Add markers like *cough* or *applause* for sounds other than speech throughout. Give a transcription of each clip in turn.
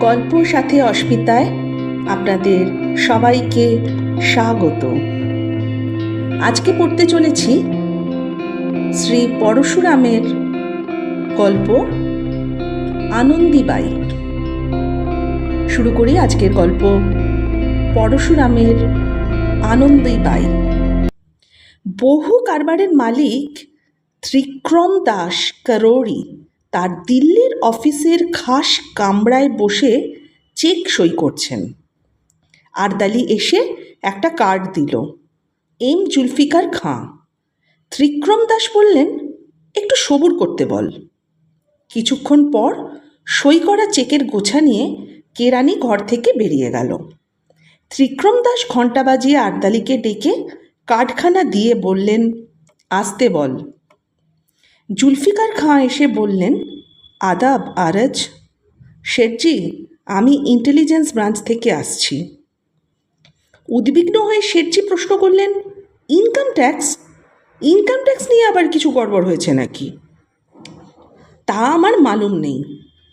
গল্প সাথে অস্মিতায় আপনাদের সবাইকে স্বাগত। আজকে পড়তে চলেছি শ্রী পরশুরামের গল্প আনন্দীবাই। শুরু করি আজকের গল্প পরশুরামের আনন্দীবাই। বহু কারবারের মালিক ত্রিক্রম দাস করোড়ি। তার দিল্লির অফিসের খাস কামরায় বসে চেক সই করছেন। আরদালি এসে একটা কার্ড দিল। এম জুলফিকার খাঁ। ত্রিক্রম দাস বললেন, একটু সবুর করতে বল। কিছুক্ষণ পর সই করা চেকের গোছা নিয়ে কেরানি ঘর থেকে বেরিয়ে গেল। ত্রিক্রম দাস ঘণ্টা বাজিয়ে আরদালিকে ডেকে কার্ডখানা দিয়ে বললেন, আসতে বল। জুলফিকার খাঁ এসে বললেন, আদাব, আরজ। শেঠজি, আমি ইন্টেলিজেন্স ব্রাঞ্চ থেকে আসছি। উদ্বিগ্ন হয়ে শেঠজি প্রশ্ন করলেন ইনকাম ট্যাক্স ইনকাম ট্যাক্স নিয়ে আবার কিছু গড়বড় হয়েছে নাকি? তা আমার মালুম নেই।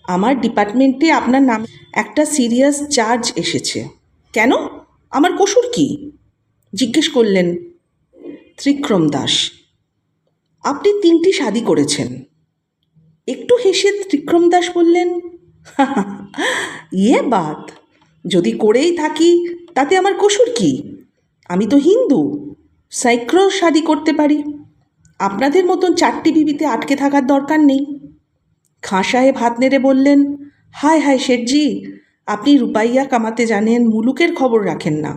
আমার ডিপার্টমেন্টে আপনার নাম, একটা সিরিয়াস চার্জ এসেছে। কেন? আমার কসুর কি? জিজ্ঞেস করলেন ত্রিক্রম দাস আপনি তিনটি শাদি করেছেন। একটু হেসে ত্রিক্রম দাস বললেন ইয়ে বাত, যদি করেই থাকি, তাতে আমার কসুর কি? আমি তো হিন্দু, সাইক্রো শাদি করতে পারি। আপনাদের মতন চারটি বিবিতে আটকে থাকার দরকার নেই। খাঁ সাহেব হাত নেড়ে বললেন, হায় হায়, শেঠজি, আপনি রূপাইয়া কামাতে জানেন, মুলুকের খবর রাখেন না।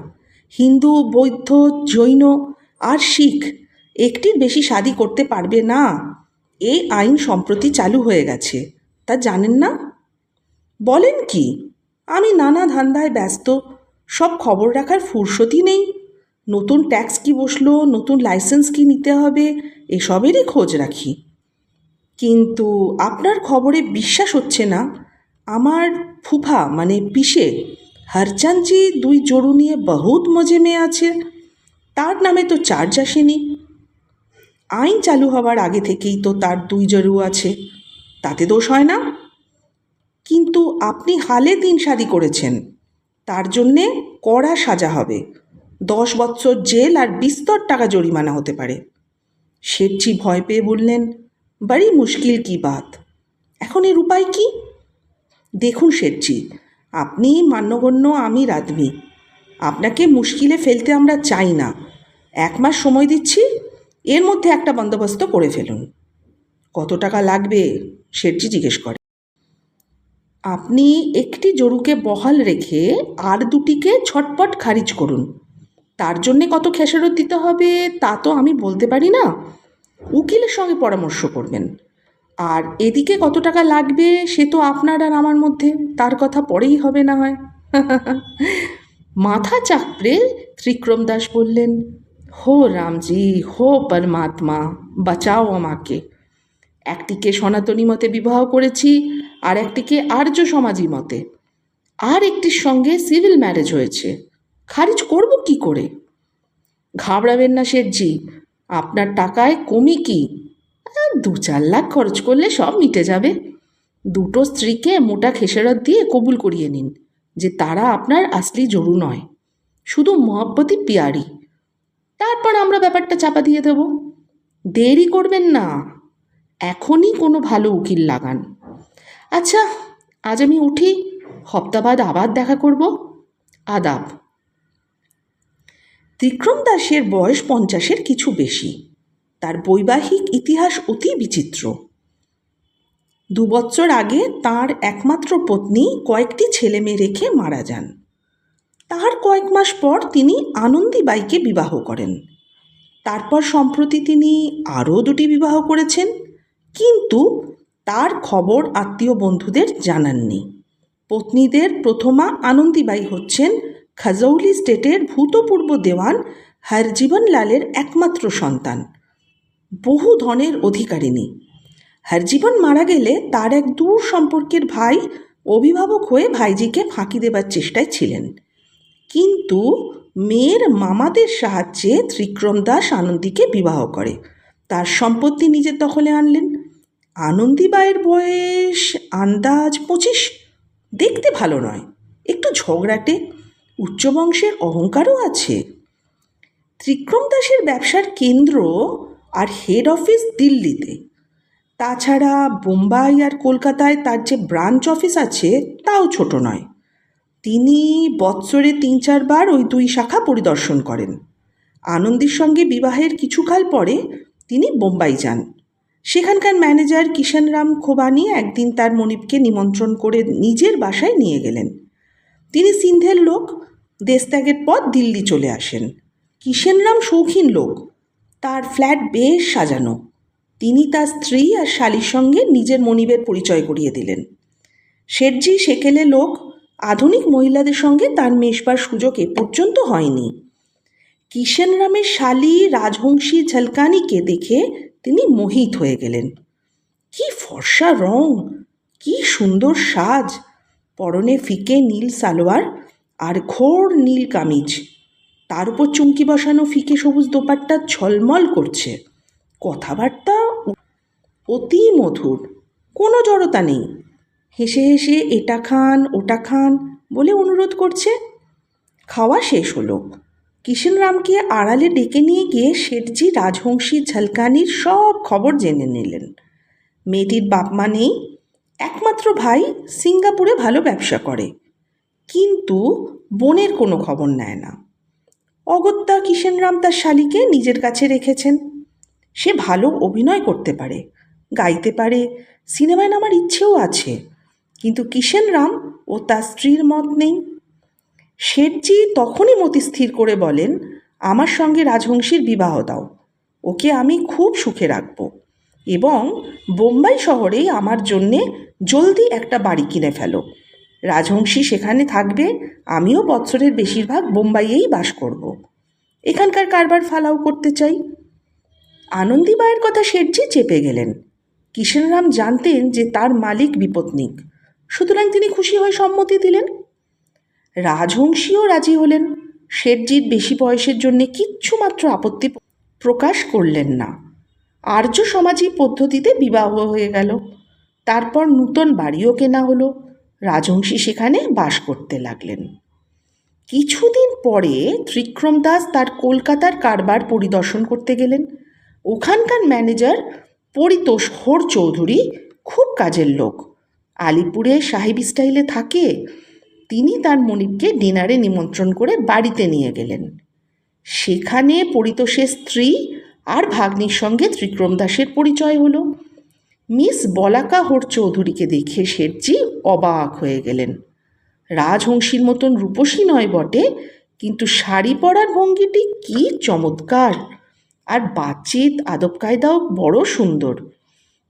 হিন্দু, বৌদ্ধ, জৈন আর শিখ একটির বেশি শাদি করতে পারবে না। এই আইন সম্প্রতি চালু হয়ে গেছে। তা জানেন না? বলেন কি? আমি নানা ধান্দায় ব্যস্ত। সব খবর রাখার ফুরসতই নেই। নতুন ট্যাক্স কি বসল? নতুন লাইসেন্স কি নিতে হবে? এসবেরই খোঁজ রাখি। কিন্তু আপনার খবরে বিশ্বাস হচ্ছে না। আমার ফুফা মানে পিসে হরচাঁদজি দুই জোড়ু নিয়ে বহুত মজে মেয়ে আছে। তার নামে তো চার্জ আসেনি। আইন চালু হওয়ার আগে থেকেই তো তার দুই জরু আছে। তাতে দোষ হয় না। কিন্তু আপনি হালে তিন শাদি করেছেন। তার জন্যে কড়া সাজা হবে। দশ বৎসর জেল আর বিস্তর টাকা জরিমানা হতে পারে। শেঠজি ভয় পেয়ে বললেন, বাড়ি মুশকিল কি বাত? এখন এর উপায় কি? দেখুন শেঠজি, আপনি মান্যগণ্য আমি রাধবি আপনাকে মুশকিলে ফেলতে আমরা চাই না। এক মাস সময় দিচ্ছি এর মধ্যে একটা বন্দোবস্ত করে ফেলুন। কত টাকা লাগবে? শেঠজি জিজ্ঞেস করে। আপনি একটি জরুকে বহাল রেখে আর দুটিকে ছটপট খারিজ করুন। তার জন্যে কত খেসারত দিতে হবে, তা তো আমি বলতে পারি না। উকিলের সঙ্গে পরামর্শ করবেন। আর এদিকে কত টাকা লাগবে, সে তো আপনার আর আমার মধ্যে। তার কথা পরেই হবে না হয়। *laughs* মাথা চাপড়ে ত্রিক্রম দাস বললেন হো রামজি, হো পরমাত্মা, বাঁচাও আমাকে। একটিকে সনাতনী মতে বিবাহ করেছি, আর একটিকে আর্য সমাজি মতে। আর একটির সঙ্গে সিভিল ম্যারেজ হয়েছে। খারিজ করব কি করে? ঘাবড়াবেন না শেঠজি, আপনার টাকায় কমি কি? দু চার লাখ খরচ করলে সব মিটে যাবে। দুটো স্ত্রীকে মোটা খেসারত দিয়ে কবুল করিয়ে নিন, যে তারা আপনার আসলি জরু নয়। শুধু মহব্বতই পিয়ারি। তারপর আমরা ব্যাপারটা চাপা দিয়ে দেব। দেরি করবেন না। এখনই কোনো ভালো উকিল লাগান। আচ্ছা আজ আমি উঠি, হপ্তাবাদ আবার দেখা করব। আদাব। ত্রিক্রম দাসের বয়স পঞ্চাশের কিছু বেশি। তার বৈবাহিক ইতিহাস অতি বিচিত্র। দু বছর আগে তার একমাত্র পত্নী কয়েকটি ছেলে মেয়ে রেখে মারা যান। তার কয়েক মাস পর তিনি আনন্দীবাইকে বিবাহ করেন। তারপর সম্প্রতি তিনি আরও দুটি বিবাহ করেছেন, কিন্তু তার খবর আত্মীয় বন্ধুদের জানাননি। পত্নীদের প্রথমা আনন্দীবাই হচ্ছেন খাজৌলি স্টেটের ভূতপূর্ব দেওয়ান হরজীবন লালের একমাত্র সন্তান, বহু ধনের অধিকারিণী। হরজীবন মারা গেলে তার এক দূর সম্পর্কের ভাই অভিভাবক হয়ে ভাইজিকে ফাঁকি দেবার চেষ্টায় ছিলেন। কিন্তু মেয়ের মামাদের সাহায্যে ত্রিক্রম দাস আনন্দীকে বিবাহ করে। তার সম্পত্তি নিজের দখলে আনলেন। আনন্দীবাইয়ের বয়স আন্দাজ পঁচিশ। দেখতে ভালো নয়। একটু ঝগড়াটে। উচ্চবংশের অহংকারও আছে। ত্রিক্রম দাসের ব্যবসার কেন্দ্র আর হেড অফিস দিল্লিতে। তাছাড়া বোম্বাই আর কলকাতায় তার যে ব্রাঞ্চ অফিস আছে, তাও ছোট নয়। তিনি বৎসরে তিন চারবার ওই দুই শাখা পরিদর্শন করেন। আনন্দের সঙ্গে বিবাহের কিছুকাল পরে তিনি বোম্বাই যান। সেখানকার ম্যানেজার কিষানরাম খোবানি একদিন তার মনিবকে নিমন্ত্রণ করে নিজের বাসায় নিয়ে গেলেন। তিনি সিন্ধের লোক, দেশত্যাগের পর দিল্লি চলে আসেন। কিষেনরাম শৌখিন লোক, তার ফ্ল্যাট বেশ সাজানো। তিনি তার স্ত্রী আর শালির সঙ্গে নিজের মনিবের পরিচয় করিয়ে দিলেন। শেঠজি সেকেলে লোক আধুনিক মহিলাদের সঙ্গে তার মেশবার সুযোগ এ পর্যন্ত হয়নি। কিষেনরামের শালি রাজহংসী ঝলকানিকে দেখে তিনি মোহিত হয়ে গেলেন। কি ফর্সা রং, কি সুন্দর সাজ, পরনে ফিকে নীল সালোয়ার আর ঘোর নীল কামিজ। তার উপর চুমকি বসানো ফিকে সবুজ দোপাট্টা ছলমল করছে। কথাবার্তা অতি মধুর, কোনো জড়তা নেই। হেসে হেসে, এটা খান, ওটা খান বলে অনুরোধ করছে। খাওয়া শেষ হলো। কিষেনরামকে আড়ালে ডেকে নিয়ে গিয়ে শেঠজি রাজহংসী ঝলকানির সব খবর জেনে নিলেন। মেয়েটির বাপ মা নেই, একমাত্র ভাই সিঙ্গাপুরে ভালো ব্যবসা করে। কিন্তু বোনের কোনো খবর নেয় না। অগত্যা কিষেনরাম তার শালিকে নিজের কাছে রেখেছেন। সে ভালো অভিনয় করতে পারে, গাইতে পারে, সিনেমায় নামার ইচ্ছেও আছে। কিন্তু কিষেনরাম ও তার স্ত্রীর মত নেই। শেঠজি তখনই মতি স্থির করে বলেন, আমার সঙ্গে রাজহংসীর বিবাহ দাও, ওকে আমি খুব সুখে রাখব এবং বোম্বাই শহরেই আমার জন্যে জলদি একটা বাড়ি কিনে ফেলো। রাজহংসী সেখানে থাকবে, আমিও বৎসরের বেশিরভাগ বোম্বাইয়েই বাস করব। এখানকার কারবার ফালাও করতে চাই। আনন্দীবাইয়ের কথা শেঠজি চেপে গেলেন। কিষেনরাম জানতেন যে তার মালিক বিপত্নিক। সুতরাং তিনি খুশি হয়ে সম্মতি দিলেন। রাজহংসীও রাজি হলেন। শেঠজির বেশি বয়সের জন্যে কিচ্ছু মাত্র আপত্তি প্রকাশ করলেন না। আর্য সমাজী পদ্ধতিতে বিবাহ হয়ে গেল। তারপর নূতন বাড়িও কেনা হলো। রাজহংসী সেখানে বাস করতে লাগলেন। কিছুদিন পরে ত্রিক্রম দাস তার কলকাতার কারবার পরিদর্শন করতে গেলেন। ওখানকার ম্যানেজার পরিতোষ হোর চৌধুরী খুব কাজের লোক। আলিপুরে সাহেব স্টাইলে থাকে, তিনি তার মনিবকে ডিনারে নিমন্ত্রণ করে বাড়িতে নিয়ে গেলেন। সেখানে পরিতোষের স্ত্রী আর ভাগ্নির সঙ্গে ত্রিক্রম দাসের পরিচয় হলো। মিস বলাকা হোর চৌধুরীকে দেখে শেঠজি অবাক হয়ে গেলেন। রাজহংসীর মতন রূপসী নয় বটে, কিন্তু শাড়ি পরার ভঙ্গিটি কি চমৎকার। আর বাতচিত, আদব কায়দাও বড় সুন্দর।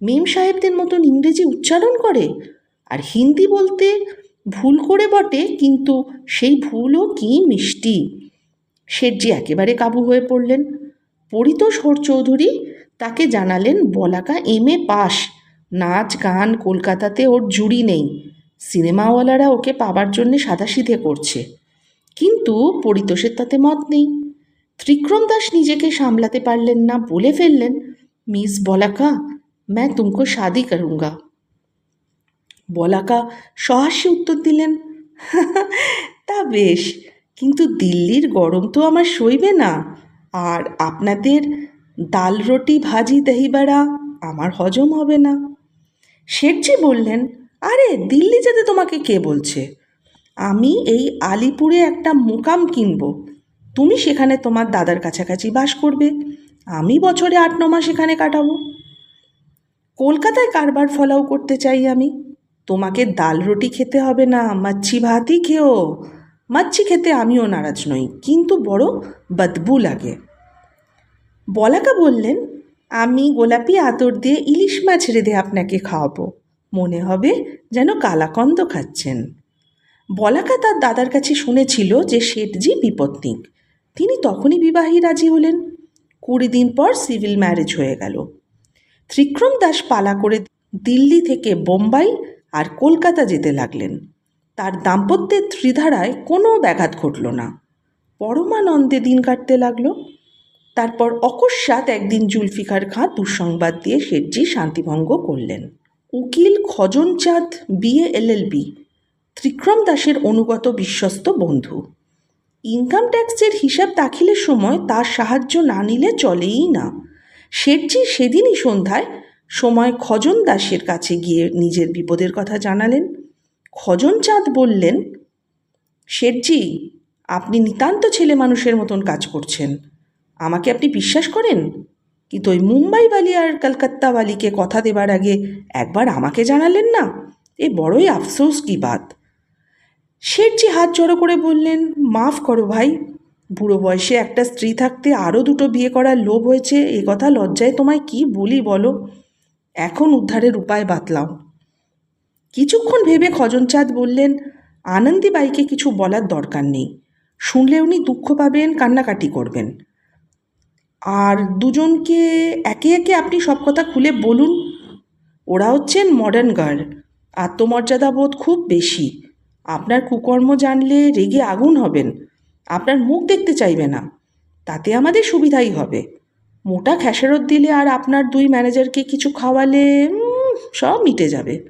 মেম সাহেবদের মতন ইংরেজি উচ্চারণ করে? আর হিন্দি বলতে ভুল করে বটে কিন্তু সেই ভুলও কি মিষ্টি শেঠজি একেবারে কাবু হয়ে পড়লেন পরিতোষ হোর চৌধুরী তাকে জানালেন বলাকা এম এ পাস নাচ গান কলকাতাতে ওর জুড়ি নেই সিনেমাওয়ালারা ওকে পাবার জন্যে সাদাসিধে করছে কিন্তু পরিতোষের তাতে মত নেই ত্রিক্রম দাস নিজেকে সামলাতে পারলেন না বলে ফেললেন মিস বলাকা मैं तुमको शादी करूँगा বলাকা সহাস্যে উত্তর দিলেন, তা বেশ, কিন্তু দিল্লির গরম তো আমার সইবে না। আর আপনাদের ডাল রুটি ভাজি দহিবাড়া আমার হজম হবে না। শেঠজি বললেন, আরে, দিল্লি যেতে তোমাকে কে বলছে? আমি এই আলিপুরে একটা মোকাম কিনবো। তুমি সেখানে তোমার দাদার কাছাকাছি বাস করবে। আমি বছরে আট, ন মাস এখানে কাটাবো। কলকাতায় কারবার ফলাও করতে চাই আমি। তোমাকে দাল রুটি খেতে হবে না, মাচ্ছি ভাতই খেও। মাচ্ছি খেতে আমিও নারাজ নই, কিন্তু বড় বদবু লাগে। বলাকা বললেন, আমি গোলাপি আতর দিয়ে ইলিশ মাছ রেঁধে আপনাকে খাওয়াবো। মনে হবে যেন কালাকন্দ খাচ্ছেন। বলাকা তার দাদার কাছে শুনেছিল যে শেঠজি বিপত্নিক তিনি তখনই বিবাহী রাজি হলেন। কুড়ি দিন পর সিভিল ম্যারেজ হয়ে গেল। ত্রিক্রম দাস পালা করে দিল্লি থেকে বোম্বাই আর কলকাতা যেতে লাগলেন। তার দাম্পত্যের ত্রিধারায় কোনো ব্যাঘাত ঘটল না। পরমানন্দে দিন কাটতে লাগল। তারপর অকস্মাৎ একদিন জুলফিকার খাঁ দুঃসংবাদ দিয়ে শেঠজি শান্তিভঙ্গ করলেন। উকিল খজনচাঁদ বিএ এলএলবি ত্রিক্রম দাসের অনুগত বিশ্বস্ত বন্ধু। ইনকাম ট্যাক্সের হিসাব দাখিলের সময় তার সাহায্য না নিলে চলেই না। শেঠজি সেদিনই সন্ধ্যায় সময় খজন দাসের কাছে গিয়ে নিজের বিপদের কথা জানালেন। খজন চাঁদ বললেন, শেঠজি, আপনি নিতান্ত ছেলে মানুষের মতন কাজ করছেন। আমাকে আপনি বিশ্বাস করেন? কিন্তু ওই মুম্বাইওয়ালি আর কলকাত্তাওয়ালিকে কথা দেবার আগে একবার আমাকে জানালেন না? এ বড়ই আফসোস কি বাত? শেঠজি হাত জড়ো করে বললেন, মাফ করো ভাই, বুড়ো বয়সে একটা স্ত্রী থাকতে আরও দুটো বিয়ে করার লোভ হয়েছে, এ কথা লজ্জায় তোমায় কি বলি বলো? এখন উদ্ধারের উপায় বাতলাও। কিছুক্ষণ ভেবে খজনচাঁদ বললেন, আনন্দীবাইকে কিছু বলার দরকার নেই। শুনলে উনি দুঃখ পাবেন, কান্নাকাটি করবেন। আর দুজনকে একে একে আপনি সব কথা খুলে বলুন। ওরা হচ্ছেন মডার্ন গার্ল আত্মমর্যাদা বোধ খুব বেশি। আপনার কুকর্ম জানলে রেগে আগুন হবেন। আপনার মুখ দেখতে চাইবে না। তাতে আমাদের সুবিধাই হবে। মোটা খেসারত দিলে আর আপনার দুই ম্যানেজারকে কিছু খাওয়ালে সব মিটে যাবে।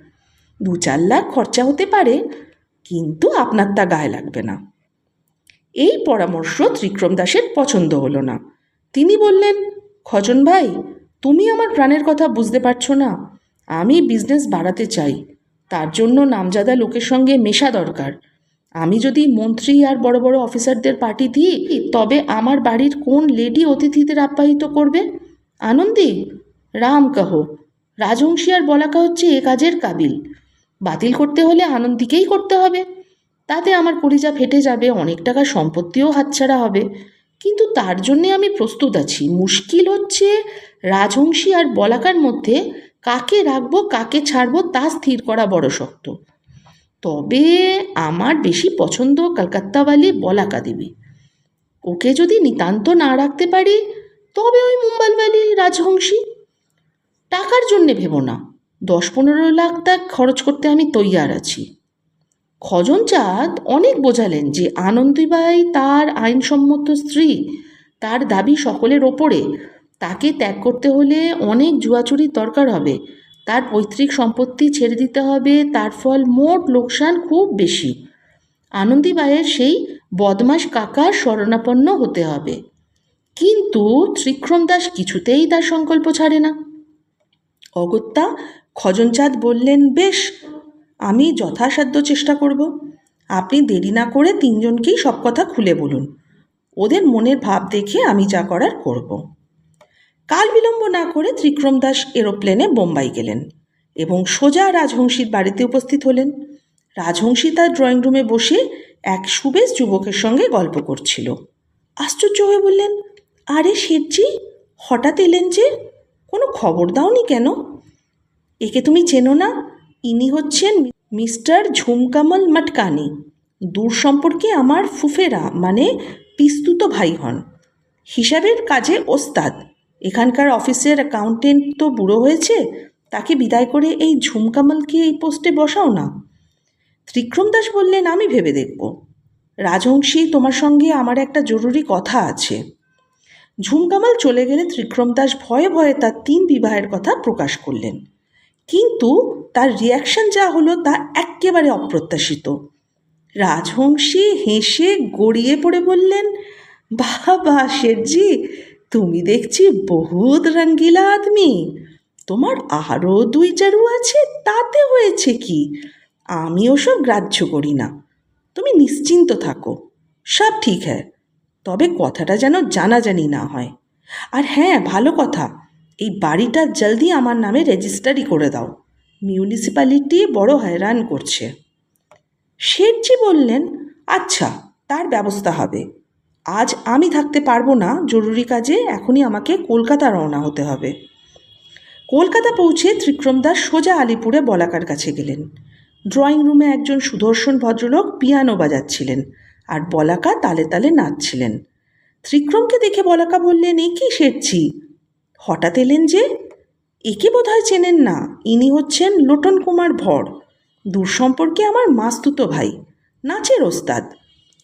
দু চার লাখ খরচা হতে পারে, কিন্তু আপনার তা গায়ে লাগবে না। এই পরামর্শ ত্রিক্রম দাসের পছন্দ হলো না। তিনি বললেন, খজন ভাই, তুমি আমার প্রাণের কথা বুঝতে পারছ না। আমি বিজনেস বাড়াতে চাই। তার জন্য নামজাদা লোকের সঙ্গে মেশা দরকার। আমি যদি মন্ত্রী আর বড় বড় অফিসারদের পার্টি দিই, তবে আমার বাড়ির কোন লেডি অতিথিদের আপ্যায়িত করবে? আনন্দি? রাম কাহ। রাজহংসী আর বলাকা হচ্ছে এ কাজের কাবিল। বাতিল করতে হলে আনন্দীকেই করতে হবে। তাতে আমার কলিজা ফেটে যাবে, অনেক টাকা সম্পত্তিও হাতছাড়া হবে। কিন্তু তার জন্যে আমি প্রস্তুত আছি। মুশকিল হচ্ছে রাজহংসী আর বলাকার মধ্যে কাকে রাখব, কাকে ছাড়বো তা স্থির করা বড় শক্ত। তবে আমার বেশি পছন্দ কলকাত্তাওয়ালি বলাকা দেবী। ওকে যদি নিতান্ত না রাখতে পারি, তবে ওই মুম্বাইওয়ালি রাজহংসী। টাকার জন্যে ভেবো না দশ পনেরো লাখ তা খরচ করতে আমি তৈয়ার আছি। খজনচাঁদ অনেক বোঝালেন যে আনন্দীবাই তার আইনসম্মত স্ত্রী, তার দাবি সকলের ওপরে। তাকে ত্যাগ করতে হলে অনেক জুয়াচুরির দরকার হবে। তার পৈতৃক সম্পত্তি ছেড়ে দিতে হবে, তার ফল মোট লোকসান খুব বেশি। আনন্দীবাইয়ের সেই বদমাস কাকার শরণাপন্ন হতে হবে। কিন্তু ত্রিক্রম দাস কিছুতেই তার সংকল্প ছাড়ে না। অগত্যা খজনচাঁদ বললেন, বেশ, আমি যথাসাধ্য চেষ্টা করব। আপনি দেরি না করে তিনজনকেই সব কথা খুলে বলুন। ওদের মনের ভাব দেখে আমি যা করার করব। কাল বিলম্ব না করে ত্রিক্রম দাস এরোপ্লেনে বোম্বাই গেলেন এবং সোজা রাজহংসীর বাড়িতে উপস্থিত হলেন। রাজহংসী তার ড্রয়িং রুমে বসে এক সুবেশ যুবকের সঙ্গে গল্প করছিল। আশ্চর্য হয়ে বললেন, আরে শেঠজি, হঠাৎ এলেন যে, কোনো খবর দাওনি কেন? একে তুমি চেনো না? ইনি হচ্ছেন মিস্টার ঝুমকামল মটকানি। দূর সম্পর্কে আমার ফুফেরা মানে পিস্তুত ভাই হন। হিসাবের কাজে ওস্তাদ। এখানকার অফিসের অ্যাকাউন্টেন্ট তো বুড়ো হয়েছে, তাকে বিদায় করে এই ঝুমকামলকে এই পোস্টে বসাও না। ত্রিক্রম দাস বললেন, আমি ভেবে দেখব। রাজহংসী তোমার সঙ্গে আমার একটা জরুরি কথা আছে। ঝুমকামাল চলে গেলে ত্রিক্রম দাস ভয়ে ভয়ে তার তিন বিবাহের কথা প্রকাশ করলেন। কিন্তু তার রিয়াকশন যা হলো তা একেবারে অপ্রত্যাশিত। রাজহংসী হেসে গড়িয়ে পড়ে বললেন বাবা শেঠজি তুমি দেখছি বহুত রঙ্গিলা আদমি। তোমার আরও দুই চারু আছে, তাতে হয়েছে কি? আমি ওসব গ্রাহ্য করি না। তুমি নিশ্চিন্ত থাকো, সব ঠিক হ্যাঁ তবে কথাটা যেন জানাজানি না হয়। আর হ্যাঁ ভালো কথা, এই বাড়িটা জলদি আমার নামে রেজিস্টারি করে দাও। মিউনিসিপ্যালিটি বড় হয়রান করছে। শেঠজি বললেন আচ্ছা তার ব্যবস্থা হবে। আজ আমি থাকতে পারব না, জরুরি কাজে এখনই আমাকে কলকাতা রওনা হতে হবে। কলকাতা পৌঁছে ত্রিক্রম দাস সোজা আলিপুরে বলাকার কাছে গেলেন। ড্রয়িং রুমে একজন সুদর্শন ভদ্রলোক পিয়ানো বাজাচ্ছিলেন আর বলাকা তালে তালে নাচছিলেন। ত্রিক্রমকে দেখে বলাকা বললেন, এ কি শেঠজি হঠাৎ এলেন যে, একে বোধহয় চেনেন না, ইনি হচ্ছেন লোটন কুমার ভর, দূর সম্পর্কে আমার মাস্তুতো ভাই, নাচের ওস্তাদ।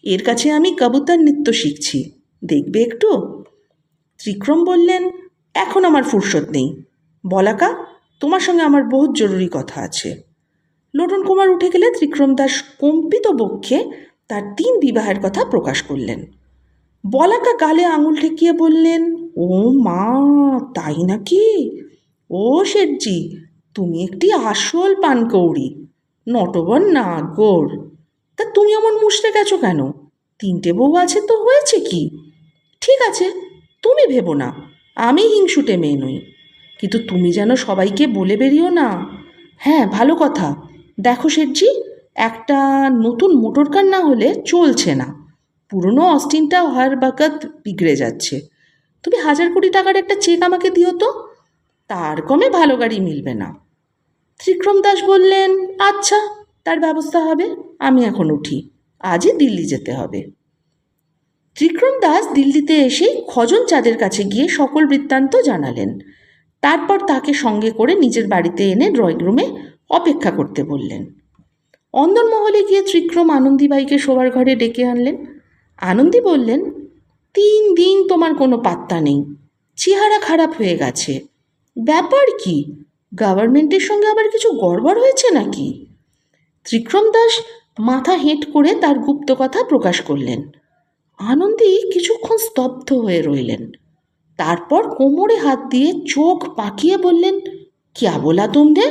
এর কাছে আমি কবুতর নৃত্য শিখছি। দেখবে একটু? ত্রিক্রম বললেন, এখন আমার ফুরসত নেই। বলাকা, তোমার সঙ্গে আমার বহুত জরুরি কথা আছে। লোটন কুমার উঠে গেলে ত্রিক্রম দাস কম্পিত বক্ষে তার তিন বিবাহের কথা প্রকাশ করলেন। বলাকা গালে আঙুল ঠেকিয়ে বললেন, ও মা, তাই নাকি? ও শেঠজি, তুমি একটি আসল পানকৌড়ি। নটবর না, গোর। তা তুমি এমন মুষড়ে গেছো কেন? তিনটে বউ আছে তো হয়েছে কি? ঠিক আছে, তুমি ভেবো না, আমি হিংসুটে মেয়ে নই। কিন্তু তুমি যেন সবাইকে বলে বেরিও না। হ্যাঁ ভালো কথা। দেখো শেঠজি, একটা নতুন মোটর কার না হলে চলছে না। পুরনো অস্টিনটা হর বাকাত বিগড়ে যাচ্ছে। তুমি হাজার কোটি টাকার একটা চেক আমাকে দিও তো? তার কমে ভালো গাড়ি মিলবে না। ত্রিক্রম দাস বললেন আচ্ছা তার ব্যবস্থা হবে। আমি এখন উঠি। আজই দিল্লি যেতে হবে। ত্রিক্রম দাস দিল্লিতে এসেই খজন চাঁদের কাছে গিয়ে সকল বৃত্তান্ত জানালেন। তারপর তাকে সঙ্গে করে নিজের বাড়িতে এনে ড্রয়িং রুমে অপেক্ষা করতে বললেন। অন্দরমহলে গিয়ে ত্রিক্রম আনন্দীবাইকে শোবার ঘরে ডেকে আনলেন। আনন্দী বললেন, তিন দিন তোমার কোনো পাত্তা নেই। চেহারা খারাপ হয়ে গেছে। ব্যাপার কি? গভর্নমেন্টের সঙ্গে আবার কিছু গড়বড় হয়েছে নাকি? ত্রিক্রম দাস মাথা হেঁট করে তার গুপ্ত কথা প্রকাশ করলেন। আনন্দী কিছুক্ষণ স্তব্ধ হয়ে রইলেন। তারপর কোমরে হাত দিয়ে চোখ পাকিয়ে বললেন ক্যা বলা তোমদের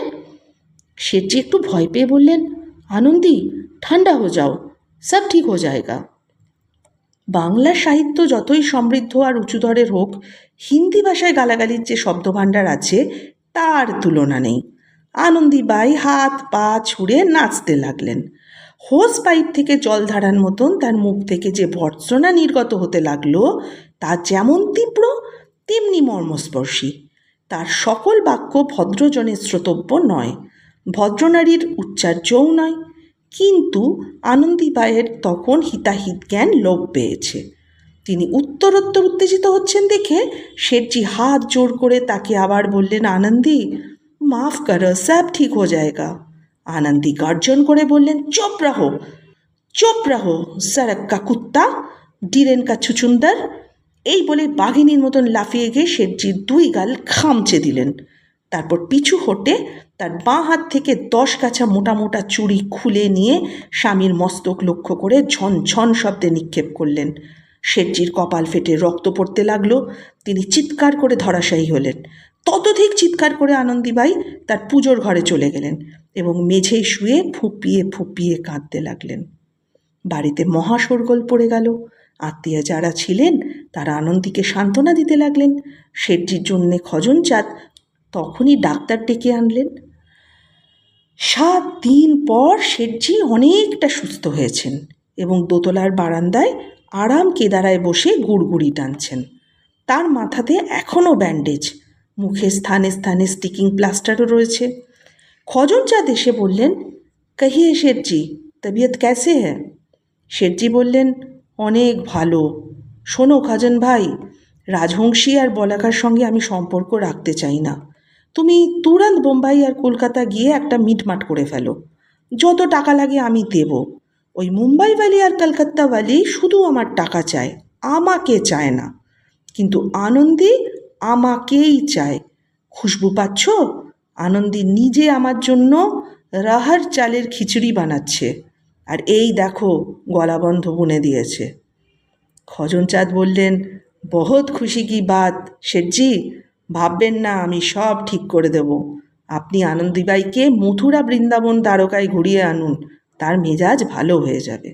শেঠজি একটু ভয় পেয়ে বললেন, আনন্দী ঠান্ডা হো যাও, সব ঠিক হো যায়গা। বাংলা সাহিত্য যতই সমৃদ্ধ আর উঁচুদরের হোক, হিন্দি ভাষায় গালাগালির যে শব্দভাণ্ডার আছে, তার তুলনা নেই। আনন্দীবাই হাত, পা ছুঁড়ে নাচতে লাগলেন। হোস পাইপ থেকে জল ধারার মতন তার মুখ থেকে যে ভর্ৎসনা নির্গত হতে লাগল, তা যেমন তীব্র, তেমনি মর্মস্পর্শী। তার সকল বাক্য ভদ্রজনের শ্রোতব্য নয়। ভদ্রনারীর উচ্চার্যও নয়। কিন্তু আনন্দীবাইয়ের তখন হিতাহিত জ্ঞান লোপ পেয়েছে। তিনি উত্তরোত্তর উত্তেজিত হচ্ছেন দেখে শেঠজি হাত জোর করে তাকে আবার বললেন, আনন্দী, মাফ করো সব ঠিক হো যায়গা আনন্দী গর্জন করে বললেন, চুপ রাহো চুপ রাহো সড়ক কা কুত্তা, ডিরেন কা ছুচুন্দর এই বলে বাঘিনীর মতন লাফিয়ে গিয়ে শেঠজির দুই গাল খামচে দিলেন। তারপর পিছু হটে তার বাঁ হাত থেকে দশ কাছা মোটা মোটা চুড়ি খুলে নিয়ে স্বামীর মস্তক লক্ষ্য করে ঝন ঝন শব্দে নিক্ষেপ করলেন। শেঠজির কপাল ফেটে রক্ত পড়তে লাগল। তিনি চিৎকার করে ধরাশায়ী হলেন। ততধিক চিৎকার করে আনন্দীবাই তার পুজোর ঘরে চলে গেলেন এবং মেঝেই শুয়ে ফুপিয়ে ফুপিয়ে কাঁদতে লাগলেন। বাড়িতে মহা শোরগোল পড়ে গেল। আত্মীয় যারা ছিলেন তারা আনন্দীকে সান্ত্বনা দিতে লাগলেন। শেঠজির জন্যে খজন চাঁদ তখনই ডাক্তার ডেকে আনলেন। সাত দিন পর শেঠজি অনেকটা সুস্থ হয়েছেন এবং দোতলার বারান্দায় আরাম কেদারায় বসে গুড়গুড়ি টানছেন। তার মাথাতে এখনও ব্যান্ডেজ। মুখে স্থানে স্থানে স্টিকিং প্লাস্টারও রয়েছে। খজন চাঁদ এসে বললেন, কহিয়ে শেঠজি, তবিয়ত ক্যাসে হ্যাঁ শেঠজি বললেন, অনেক ভালো। শোনো খাজন ভাই রাজহংসী আর বলাকার সঙ্গে আমি সম্পর্ক রাখতে চাই না। তুমি তুরন্ত বোম্বাই আর কলকাতা গিয়ে একটা মিটমাট করে ফেলো। যত টাকা লাগে আমি দেব। ওই মুম্বাইওয়ালি আর কলকাতাওয়ালি শুধু আমার টাকা চায়, আমাকে চায় না। কিন্তু আনন্দী আমাকেই চায়। খুশবু পাচ্ছ? আনন্দী নিজে আমার জন্য রাহার চালের খিচুড়ি বানাচ্ছে। আর এই দেখো গলাবন্ধ বুনে দিয়েছে। খজন চাঁদ বললেন, বহুত খুশি কি বাত, শেঠজি। ভাববেন না, আমি সব ঠিক করে দেব। আপনি আনন্দীবাইকে মথুরা বৃন্দাবন দ্বারকায় ঘুরিয়ে আনুন, তার মেজাজ ভালো হয়ে যাবে।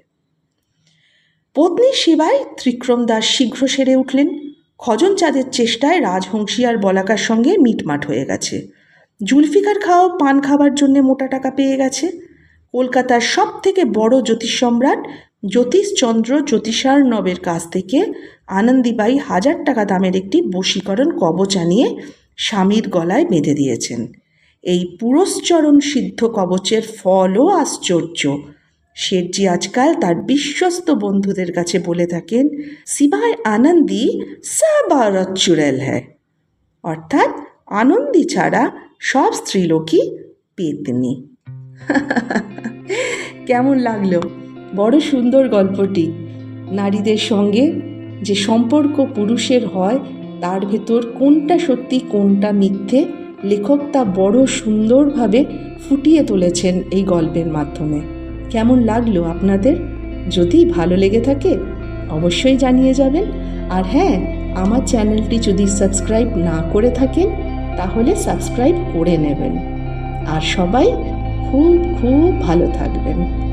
পত্নী সেবায় ত্রিক্রম দাস শীঘ্র সেরে উঠলেন। খজন চাঁদের চেষ্টায় রাজহংসী আর বলাকার সঙ্গে মিটমাট হয়ে গেছে। জুলফিকার খাও পান খাবার জন্য মোটা টাকা পেয়ে গেছে। কলকাতার সব থেকে বড় জ্যোতিষ সম্রাট জ্যোতিষচন্দ্র জ্যোতিষার্ণবের কাছ থেকে আনন্দীবাই হাজার টাকা দামের একটি বশীকরণ কবচ আনিয়ে স্বামীর গলায় বেঁধে দিয়েছেন। এই পুরস্চরণ সিদ্ধ কবচের ফলও আশ্চর্য। শেঠজি আজকাল তার বিশ্বস্ত বন্ধুদের কাছে বলে থাকেন সিবায় আনন্দী সাবারত চুড়েল হ্যায়। অর্থাৎ আনন্দী ছাড়া সব স্ত্রীলোকই পেতনি। *laughs* কেমন লাগল? বড় সুন্দর গল্পটি। নারীদের সঙ্গে যে সম্পর্ক পুরুষের হয়, তার ভেতর কোনটা সত্যি, কোনটা মিথ্যে, লেখক তা বড় সুন্দরভাবে ফুটিয়ে তুলেছেন এই গল্পের মাধ্যমে। কেমন লাগল আপনাদের? যদি ভালো লেগে থাকে, অবশ্যই জানিয়ে যাবেন। আর হ্যাঁ আমার চ্যানেলটি যদি সাবস্ক্রাইব না করে থাকেন, তাহলে সাবস্ক্রাইব করে নেবেন। আর সবাই খুব খুব ভালো থাকবেন।